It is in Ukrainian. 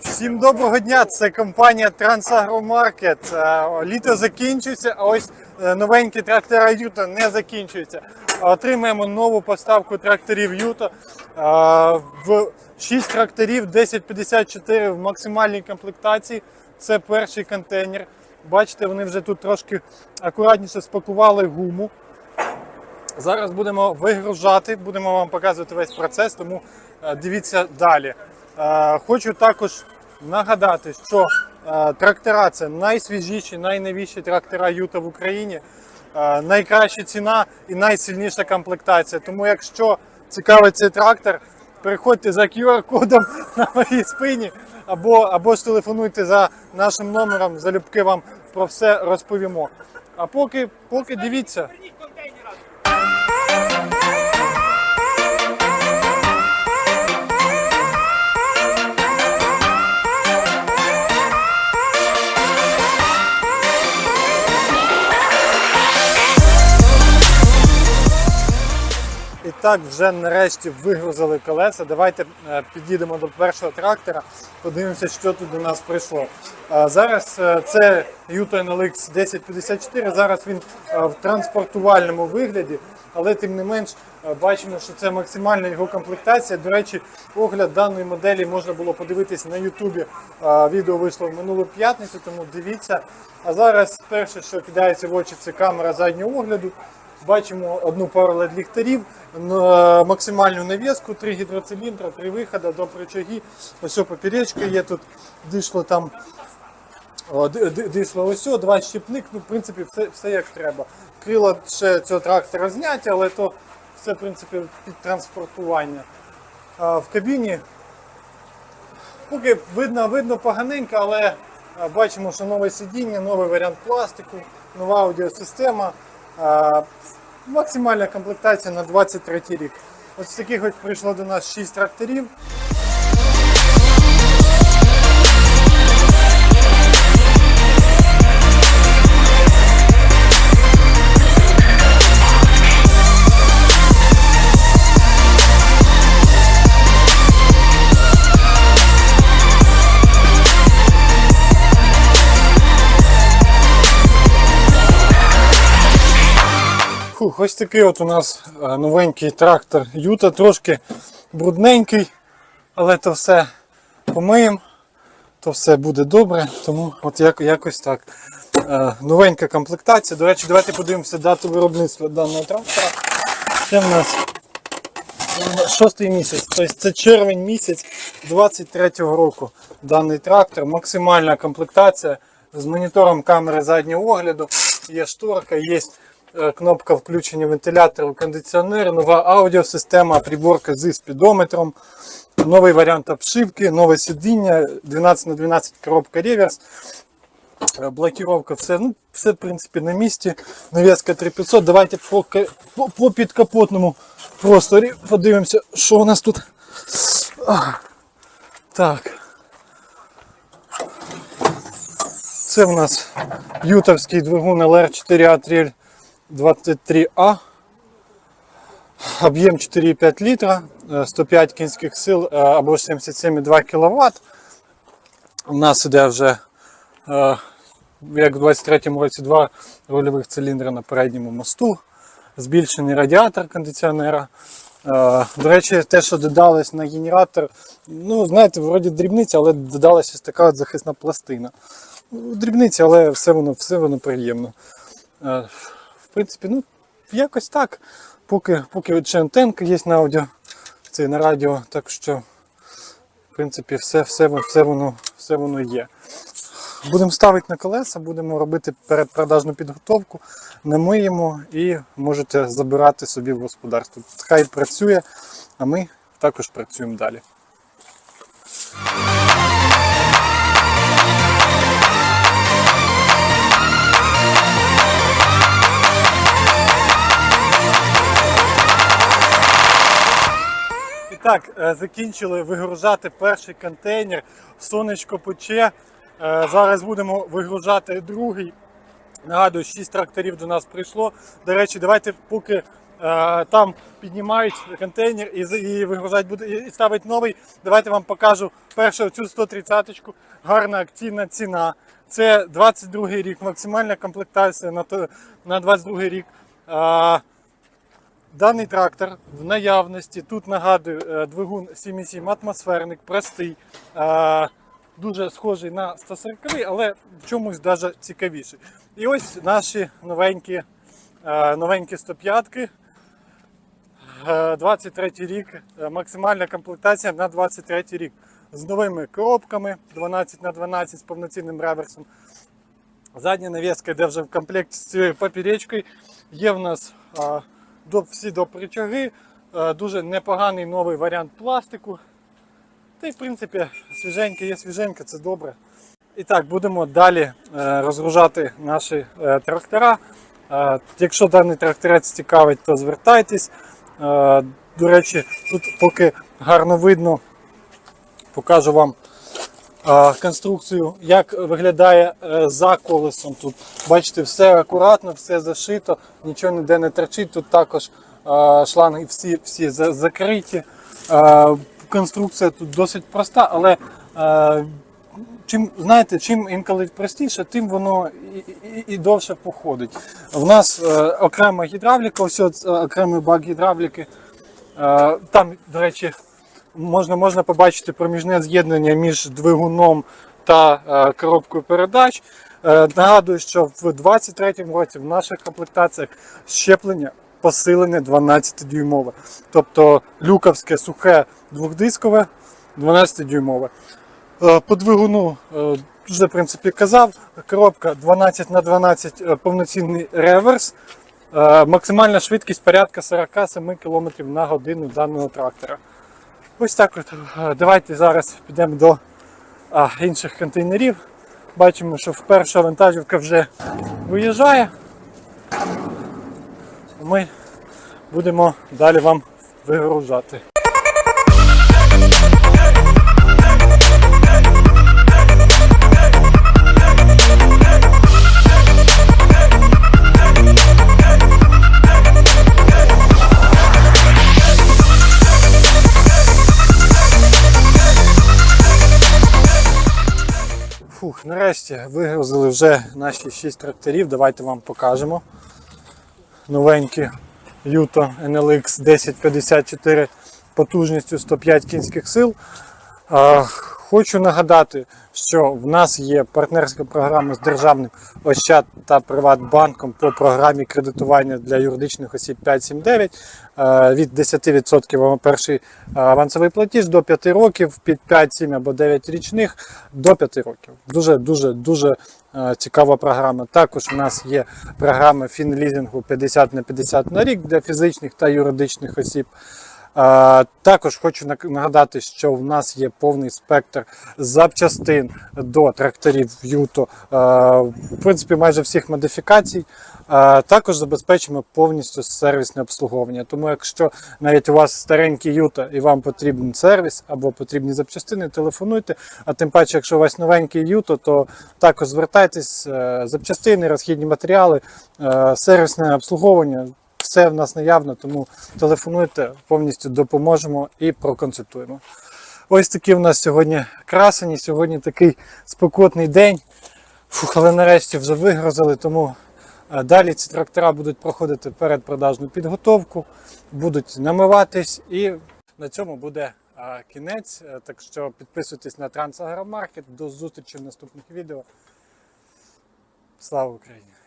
Всім доброго дня! Це компанія Трансагромаркет. Е, Літо закінчується, а ось е, новенькі трактора Юто не закінчуються. Отримаємо нову поставку тракторів Юто. Е, В 6 тракторів 1054 в максимальній комплектації. Це перший контейнер. Бачите, вони вже тут трошки акуратніше спакували гуму. Зараз будемо вигружати, будемо вам показувати весь процес, тому дивіться далі. Е, Хочу також нагадати, що е, трактора це найсвіжіші, найновіші трактора Юта в Україні. Е, Найкраща ціна і найсильніша комплектація. Тому, якщо цікавий цей трактор, переходьте за QR-кодом на моїй спині або, або ж телефонуйте за нашим номером, залюбки вам про все розповімо. А поки, поки дивіться. І так, вже нарешті вигрузили колеса. Давайте е, підійдемо до першого трактора, подивимося, що тут до нас прийшло. Е, Зараз е, це Yuto NLX 1054, зараз він в транспортувальному вигляді, але тим не менш бачимо, що це максимальна його комплектація. До речі, огляд даної моделі можна було подивитись на Ютубі. Відео вийшло в минулу п'ятницю, тому дивіться. А зараз перше, що кидається в очі, це камера заднього огляду. Бачимо одну пару LED ліхтарів, е, максимальну навіску, три гідроциліндра, три виходи до рычаги. Ось поперечка є тут, дишло там. Дишло ось, два щепник, ну, в принципі, все, все як треба. Крила ще цього трактора зняті, але то все, в принципі, під транспортування. В кабіні поки видно, видно поганенько, але бачимо, що нове сидіння, новий варіант пластику, нова аудіосистема. Максимальна комплектація на 23 рік. Ось таких ось прийшло до нас 6 тракторів. Фух, ось такий от у нас е, новенький трактор Юта, трошки брудненький, але то все помиємо, то все буде добре, тому от як, якось так. Е, Новенька комплектація. До речі, давайте подивимося дату виробництва даного трактора. Це в нас шостий місяць, тобто це червень місяць 23-го року. Даний трактор, максимальна комплектація з монітором камери заднього огляду, є шторка, є Е, кнопка включення вентилятора, кондиціонера, нова аудіосистема, приборка зі спідометром, новий варіант обшивки, нове сидіння, 12х12 коробка реверс, е, блокіровка, все ну, все в принципі на місці. Нав'язка 3500. Давайте по, по, підкапотному просто подивимося, що у нас тут. Так. Це у нас ютовський двигун LR4A3 23А. Об'єм 4,5 літра, 105 кінських сил або 77,2 кВт. У нас іде вже, як в 23-му році, два рульових циліндри на передньому мосту, збільшений радіатор кондиціонера. Е, до речі, те, що додалось на генератор, ну, знаєте, вроді дрібниця, але додалася ось така захисна пластина. Ну, дрібниця, але все воно все воно приємно. Е, в принципі, ну, якось так. Поки, поки ще антенка є на аудіо, це на радіо, так що, в принципі, все, все, все, воно, все воно є. Будемо ставити на колеса, будемо робити передпродажну підготовку, намиємо і можете забирати собі в господарство. Хай працює, а ми також працюємо далі. Так, е, закінчили вигружати перший контейнер. Сонечко пече. Е, Зараз будемо вигружати другий. Нагадую, 6 тракторів до нас прийшло. До речі, давайте поки Е, Там піднімають контейнер і, і буде і ставить новий. Давайте вам покажу першу цю 130-ку. Гарна акційна ціна. Це 22 рік, максимальна комплектація на, на 22 рік. Даний трактор в наявності. Тут нагадую е, двигун 7,7 атмосферник, простий, е, дуже схожий на 140, але в чомусь навіть цікавіший. І ось наші новенькі, е, новенькі 105-ки. Е, 23 рік, максимальна комплектація на 23 рік. З новими коробками 12 на 12 з повноцінним реверсом. Задня навіска йде вже в комплекті з цією поперечкою. Є в нас а, до, всі допричаги, а, дуже непоганий новий варіант пластику. Та й в принципі свіженьке є свіженьке, це добре. І так, будемо далі е, розгружати наші е, трактора. Е, якщо даний тракторець цікавить, то звертайтесь. Е, до речі, тут поки гарно видно, покажу вам конструкцію, як виглядає е, за колесом. Тут бачите, все акуратно, все зашито, нічого ніде не торчить. Тут також шланги всі, всі закриті. Конструкція тут досить проста, але чим знаєте, чим інколи простіше, тим воно і, і, і довше походить. У нас е, окрема гідравліка, ось е, окремий бак гідравліки. Е, Там, до речі, можна, можна побачити проміжне з'єднання між двигуном та е, коробкою передач. Е, Нагадую, що в 2023 році в наших комплектаціях щеплення посилене 12-дюймове. Тобто люкавське сухе двохдискове 12-дюймове. Е, По двигуну е, вже в принципі казав, коробка 12 на 12 е, повноцінний реверс. Е, Максимальна швидкість порядка 47 км на годину даного трактора. Ось так от. Е, Давайте зараз підемо до а, інших контейнерів. Бачимо, що перша вантажівка вже виїжджає. Ми будемо далі вам вигружати. Фух, нарешті вигрузили вже наші 6 тракторів. Давайте вам покажемо. Новенькі Юто NLX 1054 потужністю 105 кінських сил. Хочу нагадати, що в нас є партнерська програма з державним Ощад та Приватбанком по програмі кредитування для юридичних осіб 579 е, від 10% вам перший е, авансовий платіж до 5 років, під 5, 7 або 9 річних до 5 років. Дуже дуже дуже е, цікава програма. Також у нас є програма фінлізингу 50 на 50 на рік для фізичних та юридичних осіб. Також хочу нагадати, що в нас є повний спектр запчастин до тракторів Юто, в принципі, майже всіх модифікацій. Також забезпечимо повністю сервісне обслуговування. Тому, якщо навіть у вас старенький Юто і вам потрібен сервіс або потрібні запчастини, телефонуйте. А тим паче, якщо у вас новенький Юто, то також звертайтесь, е, запчастини, розхідні матеріали, е, сервісне обслуговування все в нас наявно, тому телефонуйте, повністю допоможемо і проконсультуємо. Ось такі в нас сьогодні красені, сьогодні такий спекотний день. Фух, але нарешті вже вигрузили, тому е, далі ці трактора будуть проходити передпродажну підготовку, будуть намиватись і на цьому буде е, кінець. Е, Так що підписуйтесь на Трансагромаркет. До зустрічі в наступних відео. Слава Україні!